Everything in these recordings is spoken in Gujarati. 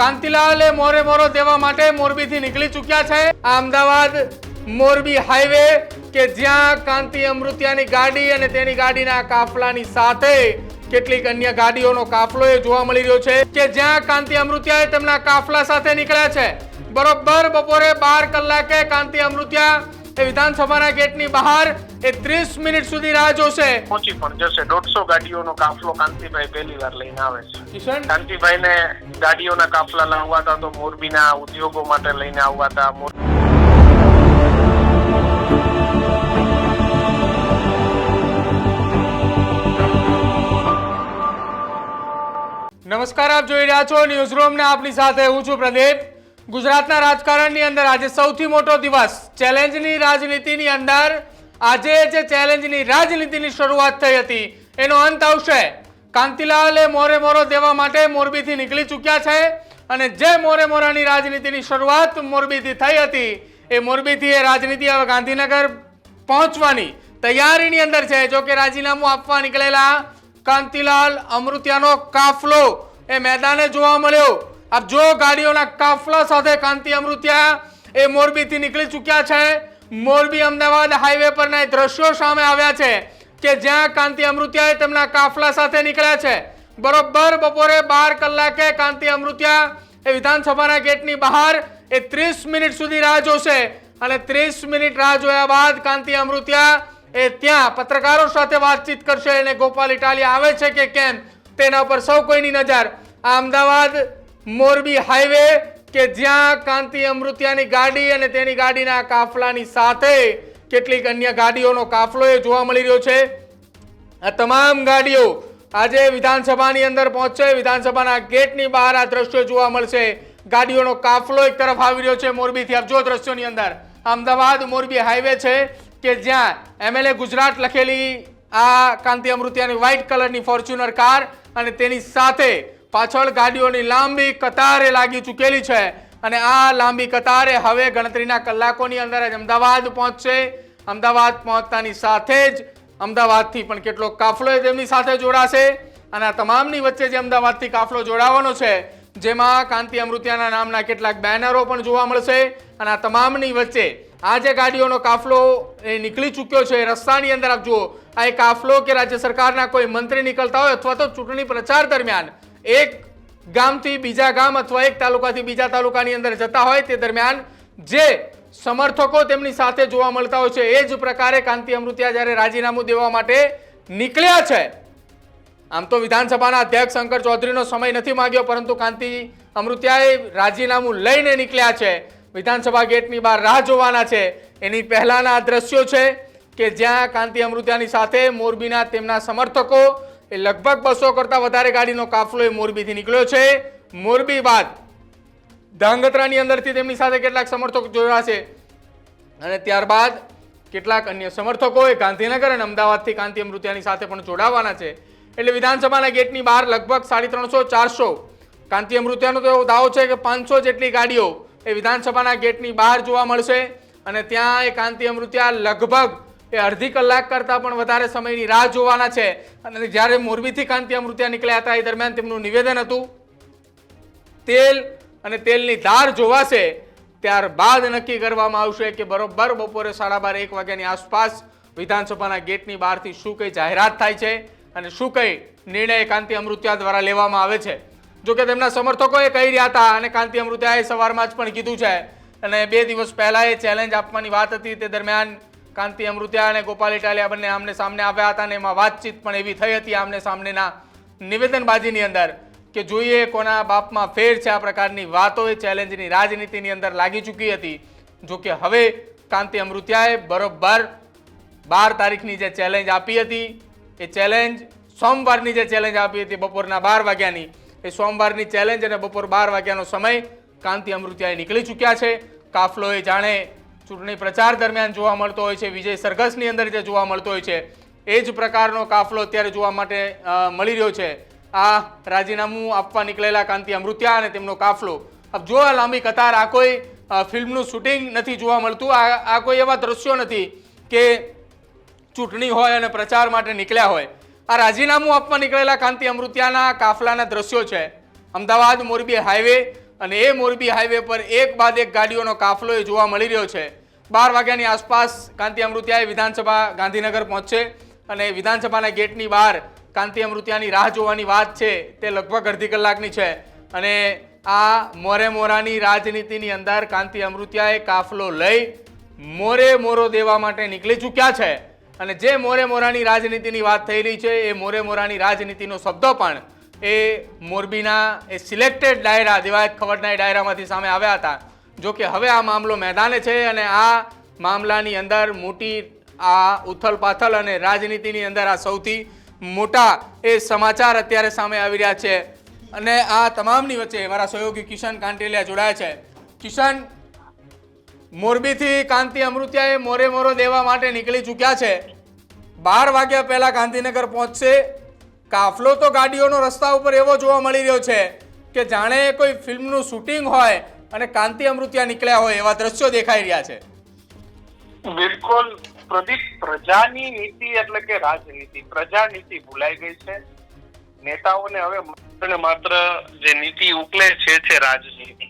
કાંતિલાલે મોરે મોરો દેવા માટે મોરબીથી નીકળી ચૂક્યા છે. અમદાવાદ મોરબી હાઈવે કે જ્યાં કાંતિ અમૃતિયાની ગાડી અને તેની ગાડીના કાફલાની સાથે કેટલીક અન્ય ગાડીઓનો કાફલો એ જોવા મળી રહ્યો છે કે જ્યાં કાંતિ અમૃતિયા તેમના કાફલા સાથે નીકળ્યા છે. બરોબર બપોરે બાર કલાકે કાંતિ અમૃતિયા એ વિધાનસભાના ગેટની બહાર એ ત્રીસ મિનિટ સુધી રાહ જોશે. પહોંચી પણ જશે. દોઢસો ગાડીઓનો કાફલો કાંતિભાઈ પહેલી વાર લઈને આવે છે. કિશન? કાંતિભાઈને ગાડીઓના કાફલા લાવવા હતા તો મોરબીના ઉદ્યોગો માટે લઈને આવવા હતા. નમસ્કાર આપ જોઈ રહ્યા છો ન્યૂઝ રૂમ ને આપની સાથે હું છું પ્રદીપ. ગુજરાતના રાજકારણની અંદર આજે સૌથી મોટો દિવસ. ચેલેન્જની રાજનીતિની અંદર આજે જે ચેલેન્જની રાજનીતિની શરૂઆત થઈ હતી, એનો અંત આવશે. કાંતિલાલે મોરે મોરો દેવા માટે મોરબીથી નીકળી ચૂક્યા છે અને જે મોરે મોરાની રાજનીતિની શરૂઆત મોરબીથી થઈ હતી, એ મોરબીથી એ રાજનીતિ હવે ગાંધીનગર પહોંચવાની તૈયારીની અંદર છે. જો કે રાજીનામું આપવા નીકળેલા કાંતિલાલ અમૃત્યાનો કાફલો એ મેદાને જોવા મળ્યો. આપ જો ગાડીઓના કાફલા સાથે કાંતિ અમૃત્યા એ મોરબીથી નીકળી ચૂક્યા છે. મોરબી અમદાવાદ હાઈવે પરના દ્રશ્યો સામે આવ્યા છે કે જ્યાં કાંતિ અમૃત્યાએ તેમના કાફલા સાથે નીકળ્યા છે. બરોબર બપોરે બાર કલાકે કાંતિ અમૃતિયા એ વિધાનસભાના ગેટની બહાર એ ત્રીસ મિનિટ સુધી રાહ જોશે અને ત્રીસ મિનિટ રાહ જોયા બાદ કાંતિ અમૃત્યા એ ત્યાં પત્રકારો સાથે વાતચીત કરશે અને ગોપાલ ઇટાલિયા આવે છે કે કેમ તેના પર સૌ કોઈની નજર. આ અમદાવાદ મોરબી હાઈવે કે જ્યાં કાંતિ અમૃતિયાની ગાડી અને તેની ગાડીના કાફલાની સાથે કેટલીક અન્ય ગાડીઓનો કાફલો એ જોવા મળી રહ્યો છે. આ તમામ ગાડીઓ આજે વિધાનસભાની અંદર પહોંચશે. વિધાનસભાના ગેટની બહાર આ દ્રશ્યો જોવા મળશે. ગાડીઓનો કાફલો એક તરફ આવી રહ્યો છે મોરબીથી. આપ જો દ્રશ્યોની અંદર. અમદાવાદ મોરબી હાઈવે છે કે જ્યાં એમએલએ ગુજરાત લખેલી આ કાંતિ અમૃતિયાની વ્હાઇટ કલરની ફોર્ચ્યુનર કાર અને તેની સાથે પાછળ ગાડીઓની લાંબી કતારે લાગી ચૂકેલી છે અને આ લાંબી કતારે હવે ગણતરીના કલાકોની અંદર જ અમદાવાદ પહોંચશે. અમદાવાદ પહોંચતાની સાથે જ અમદાવાદથી પણ કેટલો કાફલો તેમની સાથે જોડાશે અને આ તમામની વચ્ચે જે અમદાવાદથી કાફલો જોડાવાનો છે, જેમાં કાંતિ અમૃતિયાના નામના કેટલાક બેનરો પણ જોવા મળશે અને આ તમામની વચ્ચે આ જે ગાડીઓનો કાફલો એ નીકળી ચૂક્યો છે રસ્તાની અંદર આપ જુઓ, આ એક કાફલો કે રાજ્ય સરકારના કોઈ મંત્રી નીકળતા હોય અથવા તો ચૂંટણી પ્રચાર દરમિયાન એક ગામથી બીજા ગામ અથવા એક તાલુકાથી બીજા તાલુકાની અંદર જતા હોય તે દરમિયાન જે સમર્થકો તેમની સાથે જોવા મળતા હોય છે, એ જ પ્રકારે કાંતિ અમૃતિયા જ્યારે રાજીનામું દેવા માટે નીકળ્યા છે, આમ તો વિધાનસભાના અધ્યક્ષ શંકર ચૌધરીનો સમય નથી માંગ્યો, પરંતુ કાંતિ અમૃતિયાએ રાજીનામું લઈને નીકળ્યા છે. વિધાનસભા ગેટની બહાર રાહ જોવાના છે. એની પહેલાના દ્રશ્યો છે કે જ્યાં કાંતિ અમૃતિયાની સાથે મોરબીના તેમના સમર્થકો એ લગભગ બસો કરતાં વધારે ગાડીનો કાફલો એ મોરબીથી નીકળ્યો છે. મોરબી બાદ ધાંગધ્રાની અંદરથી તેમની સાથે કેટલાક સમર્થકો જોડાશે અને ત્યારબાદ કેટલાક અન્ય સમર્થકો એ ગાંધીનગર અને અમદાવાદથી કાંતિ અમૃતિયાની સાથે પણ જોડાવાના છે. એટલે વિધાનસભાના ગેટની બહાર લગભગ સાડી ત્રણસો ચારસો કાંતિ અમૃતિયાનો તો એવો દાવો છે કે પાંચસો જેટલી ગાડીઓ એ વિધાનસભાના ગેટની બહાર જોવા મળશે. અને ત્યાં એ કાંતિ અમૃતિયા લગભગ એ અડધી કલાક કરતાં પણ વધારે સમયની રાહ જોવાના છે. અને જ્યારે મોરબીથી કાંતિ અમૃત્યા નીકળ્યા હતા, એ દરમિયાન તેમનું નિવેદન હતું, તેલ અને તેલની ધાર જોવાશે, ત્યારબાદ નક્કી કરવામાં આવશે કે બરોબર બપોરે સાડા બાર, એક વાગ્યાની આસપાસ વિધાનસભાના ગેટની બહારથી શું કઈ જાહેરાત થાય છે અને શું કઈ નિર્ણય કાંતિ અમૃત્યા દ્વારા લેવામાં આવે છે. જોકે તેમના સમર્થકોએ કહી રહ્યા હતા અને કાંતિ અમૃત્યાએ સવારમાં જ પણ કીધું છે. અને બે દિવસ પહેલાં એ ચેલેન્જ આપવાની વાત હતી, તે દરમિયાન કાંતિ અમૃત્યા અને ગોપાલ ઇટાલિયા બંને આમને સામને આવ્યા હતા અને એમાં વાતચીત પણ એવી થઈ હતી આમને સામનેના નિવેદનબાજીની અંદર કે જોઈએ કોના બાપમાં ફેર છે આ પ્રકારની વાતો, એ ચેલેન્જની રાજનીતિની અંદર લાગી ચૂકી હતી. જો કે હવે કાંતિ અમૃત્યાએ બરોબર બાર તારીખની જે ચેલેન્જ આપી હતી, એ ચેલેન્જ સોમવારની જે ચેલેન્જ આપી હતી બપોરના બાર વાગ્યાની, એ સોમવારની ચેલેન્જ અને બપોર બાર વાગ્યાનો સમય કાંતિ અમૃત્યાએ નીકળી ચૂક્યા છે. કાફલો એ જાણે ચૂંટણી પ્રચાર દરમિયાન જોવા મળતો હોય છે, વિજય સરઘસની અંદર જે જોવા મળતો હોય છે, એ જ પ્રકારનો કાફલો અત્યારે જોવા માટે મળી રહ્યો છે. આ રાજીનામું આપવા નીકળેલા કાંતિ અમૃત્યા અને તેમનો કાફલો. अब જો આ લાંબી કતાર આ કોઈ ફિલ્મનું શૂટિંગ નથી જોવા મળતું, આ આ કોઈ એવા દ્રશ્યો નથી કે ચૂંટણી હોય અને પ્રચાર માટે નીકળ્યા હોય. આ રાજીનામું આપવા નીકળેલા કાંતિ અમૃત્યાના કાફલાના દ્રશ્યો છે. અમદાવાદ મોરબી હાઈવે અને એ મોરબી હાઈવે પર એક બાદ એક ગાડીઓનો કાફલો એ જોવા મળી રહ્યો છે. બાર વાગ્યાની આસપાસ કાંતિ અમૃતિયાએ વિધાનસભા ગાંધીનગર પહોંચશે અને વિધાનસભાના ગેટની બહાર કાંતિ અમૃતિયાની રાહ જોવાની વાત છે તે લગભગ અડધી કલાકની છે. અને આ મોરે મોરાની રાજનીતિની અંદર કાંતિ અમૃતિયાએ કાફલો લઈ મોરે મોરો દેવા માટે નીકળી ચૂક્યા છે. અને જે મોરે મોરાની રાજનીતિની વાત થઈ રહી છે, એ મોરે મોરાની રાજનીતિનો શબ્દો પણ એ મોરબીના એ સિલેક્ટેડ ડાયરા, દેવાયત ખવડના ડાયરામાંથી સામે આવ્યા હતા. જો કે હવે આ મામલો મેદાને છે અને આ મામલાની અંદર મોટી આ ઉથલ પાથલ અને રાજનીતિની અંદર આ સૌથી મોટા એ સમાચાર અત્યારે સામે આવી રહ્યા છે. અને આ તમામની વચ્ચે મારા સહયોગી કિશન કાંટેલિયા જોડાયા છે. કિશન, મોરબીથી કાંતિ અમૃત્યાએ મોરે મોરો દેવા માટે નીકળી ચૂક્યા છે. બાર વાગ્યા પહેલાં ગાંધીનગર પહોંચશે. કાફલો તો ગાડીઓનો રસ્તા ઉપર એવો જોવા મળી રહ્યો છે કે જાણે કોઈ ફિલ્મનું શૂટિંગ હોય અને કાંતિ અમૃતિયા નીકળ્યા હોય એવા દ્રશ્યો દેખાઈ રહ્યા છે. બિલકુલ પ્રદીપ પ્રજાની નીતિ એટલે કે રાજનીતિ. પ્રજાનીતિ ભૂલાઈ ગઈ છે. નેતાઓને હવે માત્ર માત્ર જે નીતિ ઉકલે છે છે. રાજનીતિ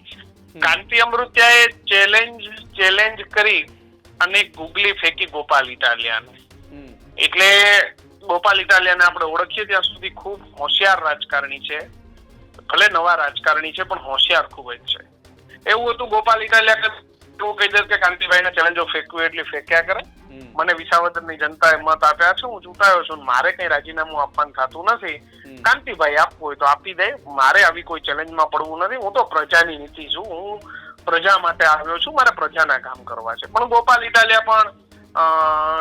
કાંતિ અમૃત્યાએ ચેલેન્જ ચેલેન્જ કરી અને ગુગલી ફેંકી ગોપાલ ઇટાલિયાને. એટલે ગોપાલ ઇટાલિયાને આપણે ઓળખીએ ત્યાં સુધી ખૂબ હોશિયાર રાજકારણી છે. ભલે નવા રાજકારણી છે પણ હોશિયાર ખૂબ જ છે. એવું હતું ગોપાલ ઇટાલિયા એવું કહી દે કે કાંતિભાઈને ચેલેન્જો ફેંકવું એટલી ફેંક્યા કરે. મને વિસાવદરની જનતાએ મત આપ્યા છે હું ચૂંટાયો છું મારે કઈ રાજીનામું આપવાનું થતું નથી. કાંતિભાઈ આપવું હોય તો આપી દે મારે આવી કોઈ ચેલેન્જમાં પડવું નથી હું તો પ્રજાની નીતિ છું હું પ્રજા માટે આવ્યો છું મારે પ્રજાના કામ કરવા છે. પણ ગોપાલ ઇટાલિયા પણ અ,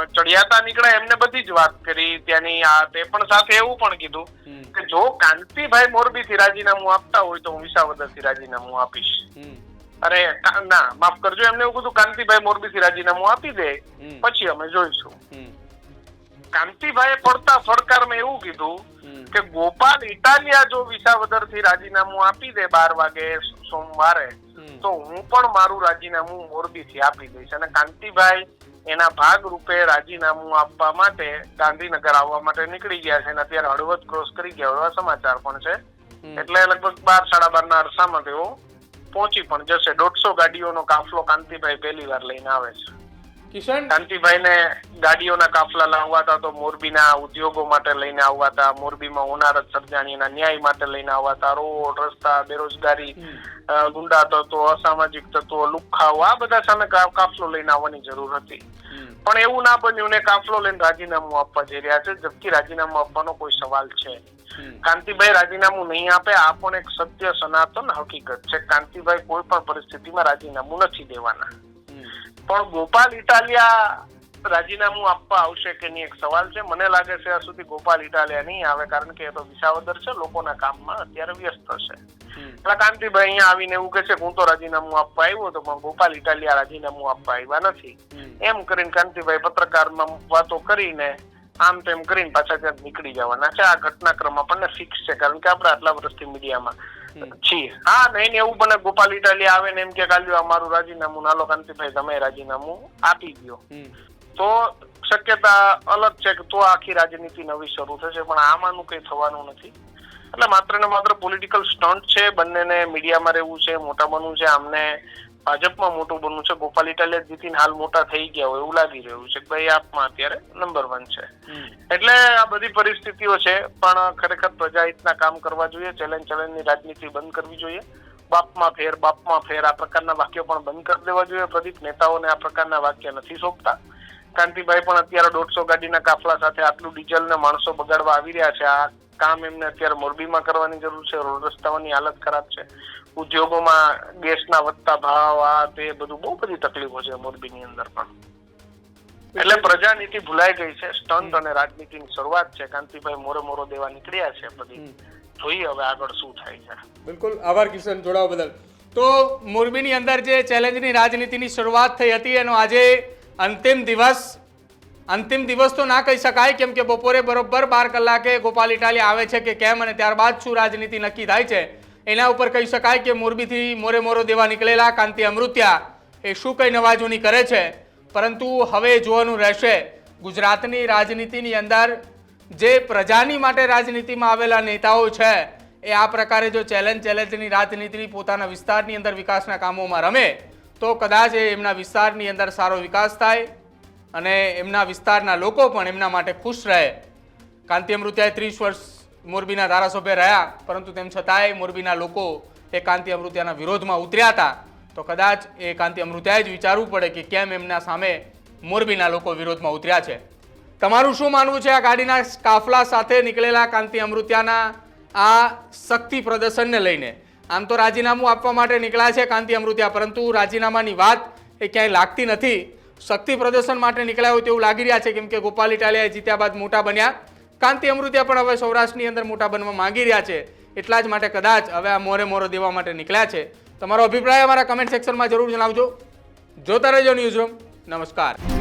ચડિયાતા નીકળ્યા એમને બધી જ વાત કરી ત્યાંની આ તે પણ સાથે એવું પણ કીધું કે જો કાંતિભાઈ મોરબી થી રાજીનામું આપતા હોય તો હું વિસાવદરથી રાજીનામું આપીશ. અરે ના માફ કરજો એમને એવું કીધું કાંતિભાઈ મોરબીથી રાજીનામું આપી દે પછી અમે જોઈશું. કાંતિભાઈ પડતા ફડકારમાં એવું કીધું કે ગોપાલ ઇટાલિયા જો વિસાવદરથી રાજીનામું આપી દે બાર વાગે સોમવારે તો હું પણ મારું રાજીનામું મોરબી થી આપી દઈશ. અને કાંતિભાઈ એના ભાગ રૂપે રાજીનામું આપવા માટે ગાંધીનગર આવવા માટે નીકળી ગયા છે અને અત્યારે હળવદ ક્રોસ કરી ગયા એવા સમાચાર પણ છે. એટલે લગભગ બાર સાડા બાર ના અરસામાં તેઓ પહોંચી પણ જશે. દોઢસો ગાડીઓનો કાફલો કાંતિભાઈ પહેલી વાર લઈને આવે છે. કિશન? કાંતિભાઈને ગાડીઓના કાફલા લાવવાતા તો મોરબીના ઉદ્યોગો માટે લઈને આવવાતા મોરબીમાં હોનારત સર્જાણીના ન્યાય માટે લઈને આવવાતા રોડ રસ્તા બેરોજગારી ગુંડા તત્વો અસામાજિક તત્વો લુખ્ખાઓ આ બધા સામે કાફલો લઈને આવવાની જરૂર હતી. પણ એવું ના બન્યું ને કાફલો લઈને રાજીનામું આપવા જઈ રહ્યા છે. જબકી રાજીનામું આપવાનો કોઈ સવાલ છે. કાંતિભાઈ રાજીનામું નહીં આપે આ પણ એક સત્ય સનાતન હકીકત છે. કાંતિભાઈ કોઈ પણ પરિસ્થિતિમાં રાજીનામું નથી દેવાના. પણ ગોપાલ ઇટાલિયા રાજીનામું આપવા આવશે કે નહીં એક સવાલ છે? મને લાગે છે આ સુધી ગોપાલ ઇટાલિયા નહીં આવે કારણ કે એ તો વિસાવદર છે લોકોના કામમાં અત્યારે વ્યસ્ત છે. એટલે કાંતિભાઈ અહીંયા આવીને એવું કે છે કે હું તો રાજીનામું આપવા આવ્યો હતો પણ ગોપાલ ઇટાલિયા રાજીનામું આપવા આવ્યા નથી. એમ કરીને કાંતિભાઈ પત્રકારમાં વાતો કરીને આમ તેમ કરીને પાછા ત્યાં નીકળી જવાના છે. આ ઘટનાક્રમ આપણને ફિક્સ છે કારણ કે આપણે આટલા વર્ષથી મીડિયામાં છીએ હા નહીં એવું બને ગોપાલ ઇટાલી આવે ને એમ કે કાલ્યું આ મારું રાજીનામું નાલો કાંતિભાઈ તમે રાજીનામું આપી દો તો શક્યતા અલગ છે કે તો આખી રાજનીતિ નવી શરૂ થશે પણ આમાંનું કઈ થવાનું નથી. એટલે માત્ર ને માત્ર પોલિટિકલ સ્ટન્ટ છે બંનેને મીડિયામાં રહેવું છે મોટા બનવું છે આમને ભાજપમાં મોટું બનવું છે. ગોપાલ ઇટાલિયા જીતીને હાલ મોટા થઈ ગયા હોય એવું લાગી રહ્યું છે કે ભાઈ આપમાં અત્યારે નંબર વન છે. એટલે આ બધી પરિસ્થિતિઓ છે પણ ખરેખર પ્રજાહિતના કામ કરવા જોઈએ ચેલેન્જ ચેલેન્જની રાજનીતિ બંધ કરવી જોઈએ. બાપમાં ફેર બાપમાં ફેર આ પ્રકારના વાક્યો પણ બંધ કરી દેવા જોઈએ. પ્રદીપ નેતાઓને આ પ્રકારના વાક્ય નથી સોંપતા. કાંતિભાઈ પણ અત્યારે દોઢસો ગાડીના કાફલા સાથે આટલું ડીઝલ ને માણસો બગાડવા આવી રહ્યા છે. આ કામ એમને અત્યારે મોરબીમાં કરવાની જરૂર છે. રોડ રસ્તાઓની હાલત ખરાબ છે. ઉદ્યોગોમાં ગેસના વધતા ભાવ આ તે બધું બહુ બધી તકલીફો છે મોરબીની અંદર પણ. એટલે પ્રજાનીતિ ભૂલાઈ ગઈ છે સ્ટન્ટ અને રાજનીતિની શરૂઆત છે. કાંતિભાઈ મોરે મોરો દેવા નીકળ્યા છે બધી. જોઈએ હવે આગળ શું થાય છે. બિલકુલ. આભાર કિશન જોડાવા બદલ. તો મોરબીની અંદર જે ચેલેન્જની રાજનીતિની શરૂઆત થઈ હતી એનો આજે અંતિમ દિવસ અંતિમ દિવસ તો ના કહી શકાય, કેમ કે બપોરે બરોબર બાર કલાકે ગોપાલ ઇટાલી આવે છે કે કેમ અને ત્યારબાદ શું રાજનીતિ નક્કી થાય છે, એના ઉપર કહી શકાય કે મોરબીથી મોરે મોરો દેવા નીકળેલા કાંતિ અમૃત્યા એ શું કંઈ નવાજૂની કરે છે, પરંતુ હવે જોવાનું રહેશે, ગુજરાતની રાજનીતિની અંદર જે પ્રજાની માટે રાજનીતિમાં આવેલા નેતાઓ છે, એ આ પ્રકારે જો ચેલેન્જ, ચેલેન્જની રાજનીતિની પોતાના વિસ્તારની અંદર વિકાસના કામોમાં રમે તો કદાચ એમના વિસ્તારની અંદર સારો વિકાસ થાય અને એમના વિસ્તારના લોકો પણ એમના માટે ખુશ રહે. કાંતિ અમૃત્યાએ ત્રીસ વર્ષ મોરબીના ધારાસભ્ય રહ્યા, પરંતુ તેમ છતાંય મોરબીના લોકો એ કાંતિ અમૃતિયાના વિરોધમાં ઉતર્યા હતા. તો કદાચ એ કાંતિ અમૃત્યાએ જ વિચારવું પડે કે કેમ એમના સામે મોરબીના લોકો વિરોધમાં ઉતર્યા છે. તમારું શું માનવું છે આ ગાડીના કાફલા સાથે નીકળેલા કાંતિ અમૃત્યાના આ શક્તિ પ્રદર્શનને લઈને? આમ તો રાજીનામું આપવા માટે નીકળ્યા છે કાંતિ અમૃતિયા, પરંતુ રાજીનામાની વાત એ ક્યાંય લાગતી નથી. શક્તિ પ્રદર્શન માટે નીકળ્યા હોય તેવું લાગી રહ્યા છે, કેમ કે ગોપાલ ઇટાલિયાએ જીત્યા બાદ મોટા બન્યા. કાંતિ અમૃતિયા પણ હવે સૌરાષ્ટ્રની અંદર મોટા બનવા માંગી રહ્યા છે. એટલા જ માટે કદાચ હવે આ મોરે મોરો દેવા માટે નીકળ્યા છે. તમારો અભિપ્રાય અમારા કમેન્ટ સેક્શનમાં જરૂર જણાવજો. જોતા રહેજો ન્યૂઝ રૂમ નમસ્કાર.